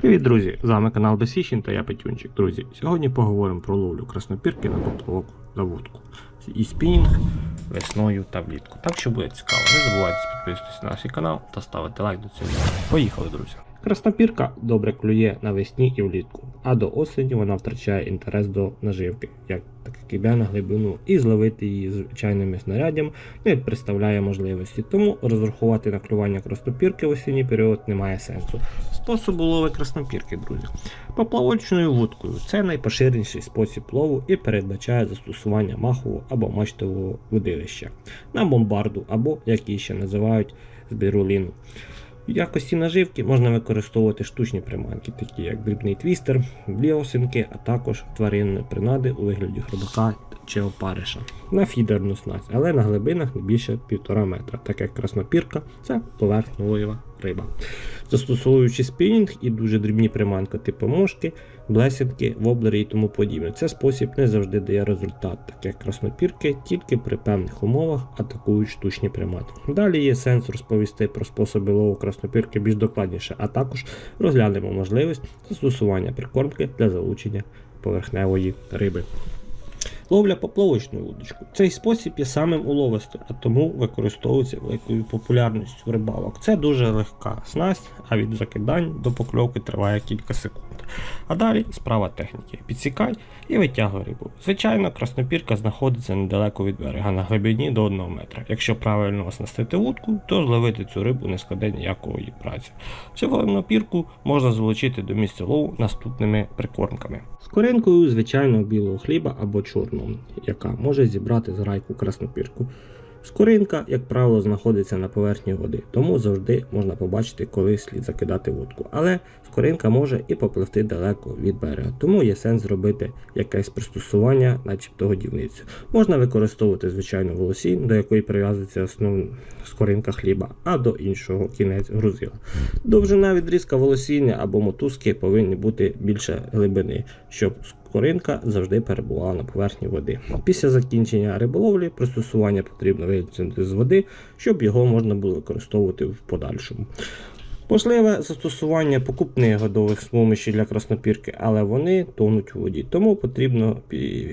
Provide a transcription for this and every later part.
Привіт, друзі! З вами канал Бесіщин та я Петюнчик. Друзі, сьогодні поговоримо про ловлю краснопірки на поплавок на вудку. І спінінг весною та влітку. Так що буде цікаво. Не забувайте підписуватися на наш канал та ставити лайк до цього. Поїхали, друзі! Краснопірка добре клює навесні і влітку, а до осені вона втрачає інтерес до наживки, як так як іде на глибину, і зловити її звичайними снарядами не представляє можливості. Тому розрахувати на клювання краснопірки в осінній період немає сенсу. Способу лови краснопірки, друзі. Поплавочною вудкою це найпоширеніший спосіб лову і передбачає застосування махового або мачтового водилища на бомбарду, або як її ще називають збіруліну. В якості наживки можна використовувати штучні приманки, такі як дрібний твістер, бліосинки, а також тваринні принади у вигляді хробака чи опариша на фідерну снасть, але на глибинах не більше 1,5 метра, так як краснопірка це поверхнева риба. Застосовуючи спінінг і дуже дрібні приманки типу мошки, блесінки, воблери і тому подібне. Це спосіб не завжди дає результат, так як краснопірки тільки при певних умовах атакують штучні приманки. Далі є сенс розповісти про способи лову краснопірки більш докладніше, а також розглянемо можливість застосування прикормки для залучення поверхневої риби. Ловля поплавочною вудочкою. Цей спосіб є самим уловистим, а тому використовується великою популярністю рибалок. Це дуже легка снасть, а від закидань до покльовки триває кілька секунд. А далі справа техніки. Підсікай і витягуй рибу. Звичайно, краснопірка знаходиться недалеко від берега на глибині до 1 метра. Якщо правильно оснастити вудку, то зловити цю рибу не складе ніякої праці. Червону пірку можна залучити до місця лову наступними прикормками. З коринкою звичайного білого хліба або чорного, яка може зібрати зграйку краснопірку. Скоринка, як правило, знаходиться на поверхні води, тому завжди можна побачити, коли слід закидати вудку. Але скоринка може і попливти далеко від берега, тому є сенс зробити якесь пристосування, начебто годівницю. Можна використовувати звичайну волосінь, до якої прив'язується основна скоринка хліба, а до іншого кінець грузила. Довжина відрізка волосіння або мотузки повинні бути більше глибини, щоб Скоринка завжди перебувала на поверхні води. Після закінчення риболовлі пристосування потрібно витягнути з води, щоб його можна було використовувати в подальшому. Можливе застосування покупних годових смумішів для краснопірки, але вони тонуть у воді, тому потрібно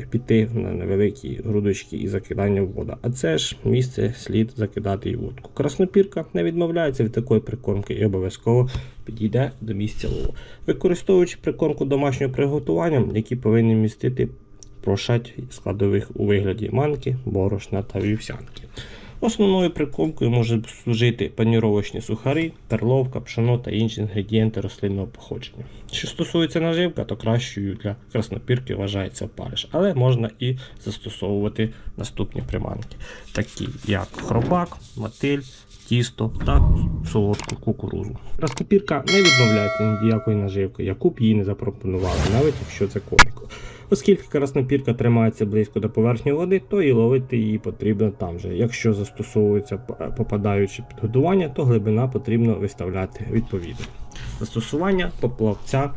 піти на невеликі грудочки і закидання в воду. А це ж місце слід закидати і вудку. Краснопірка не відмовляється від такої прикормки і обов'язково підійде до місця лову. Використовуючи прикормку домашнього приготування, які повинні містити прошать складових у вигляді манки, борошна та вівсянки. Основною прикормкою можуть служити паніровочні сухари, перловка, пшено та інші інгредієнти рослинного походження. Що стосується наживка, то кращою для краснопірки вважається опариш, але можна і застосовувати наступні приманки, такі як хробак, мотиль, тісто та солодку кукурузу. Краснопірка не відмовляється ніякої наживки, яку б їй не запропонували, навіть якщо це коник. Оскільки краснопірка тримається близько до поверхні води, то і ловити її потрібно там же. Якщо застосовується попадаюче підгодування, то глибина потрібно виставляти відповідно. Застосування поплавця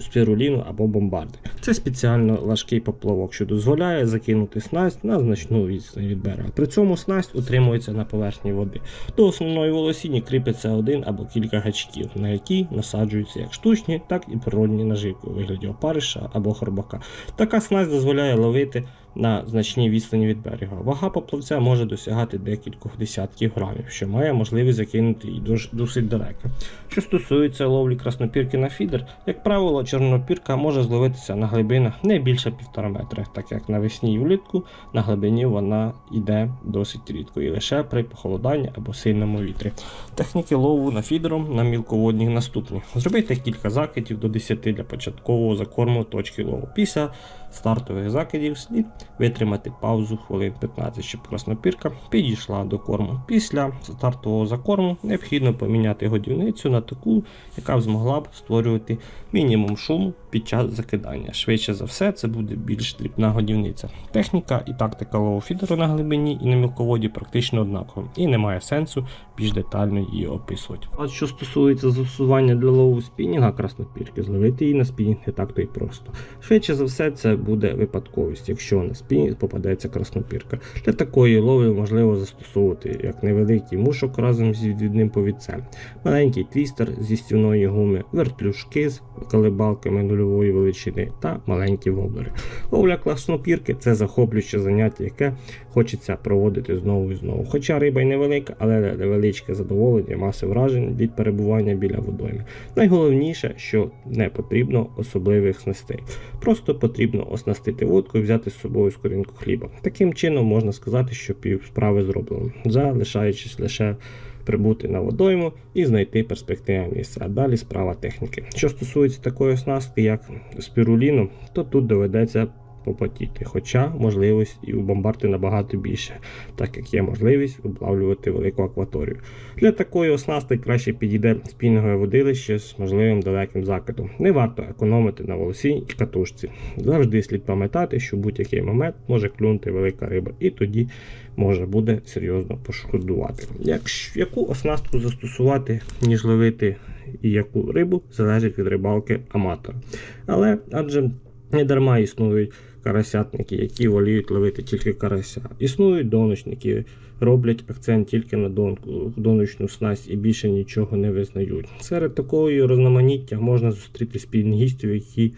спіруліну або бомбарди. Це спеціально важкий поплавок, що дозволяє закинути снасть на значну відстань від берега. При цьому снасть утримується на поверхні води. До основної волосіні кріпиться один або кілька гачків, на які насаджуються як штучні, так і природні наживки у вигляді опариша або хорбака. Така снасть дозволяє ловити на значній відстані від берега. Вага поплавця може досягати декількох десятків грамів, що має можливість закинути її досить далеко. Що стосується ловлі краснопірки на фідер, як правило, чорнопірка може зловитися на глибинах не більше 1,5 метра, так як навесні і влітку на глибині вона йде досить рідко і лише при похолоданні або сильному вітрі. Техніки лову на фідером на мілководні наступні. Зробити кілька закидів до 10 для початкового закорму точки лову. Після стартових закидів слід витримати паузу хвилин 15, щоб краснопірка підійшла до корму. Після стартового закорму необхідно поміняти годівницю на таку, яка б змогла б створювати мінімум шуму під час закидання. Швидше за все, це буде більш дрібна годівниця. Техніка і тактика лову фідеру на глибині і на мілководі практично однакова, і немає сенсу більш детально її описувати. А що стосується застосування для лову спінінга краснопірки, зловити її на спінінг не так то й просто. Швидше за все, це буде випадковість, якщо на спінінг попадеться краснопірка. Для такої ловлі можливо застосовувати як невеликий мушок разом з відвідним повідцем, маленький твістер зі стівної гуми, вертлюжки з колебалками нульової величини та маленькі воблери. Ловля краснопірки це захоплююче заняття, яке хочеться проводити знову і знову. Хоча риба й невелика, але невеличке задоволення, маси вражень від перебування біля водойми. Найголовніше, що не потрібно особливих снастей. Просто потрібно оснастити вудку і взяти з собою скоринку хліба. Таким чином можна сказати, що пів справи зроблено, залишаючись лише прибути на водойму і знайти перспективне місце. А далі справа техніки. Що стосується такої оснастки, як спіруліну, то тут доведеться попотіти, хоча можливість і у бомбарди набагато більше, так як є можливість облавлювати велику акваторію. Для такої оснастки краще підійде спінгове водилище з можливим далеким закидом. Не варто економити на волосі і катушці. Завжди слід пам'ятати, що в будь-який момент може клюнути велика риба, і тоді може буде серйозно пошкодувати. Якщо, яку оснастку застосувати, ніж ловити і яку рибу, залежить від рибалки аматора. Але адже не дарма існують карасятники, які воліють ловити тільки карася. Існують доночники, роблять акцент тільки на донку, доночну снасть і більше нічого не визнають. Серед такої розноманіття можна зустріти спінгістів, які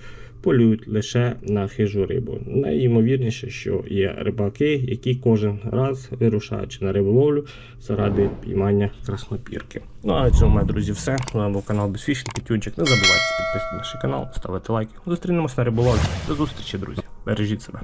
полюють лише на хижу рибу. Найімовірніше, що є рибаки, які кожен раз вирушаючи на риболовлю заради піймання краснопірки. Ну а на цьому, мої друзі, все. Вами був канал Безфішний Петюнчик. Не забувайте підписувати наш канал, ставити лайки. Зустрінемось на риболовлі. До зустрічі, друзі. Бережіть себе.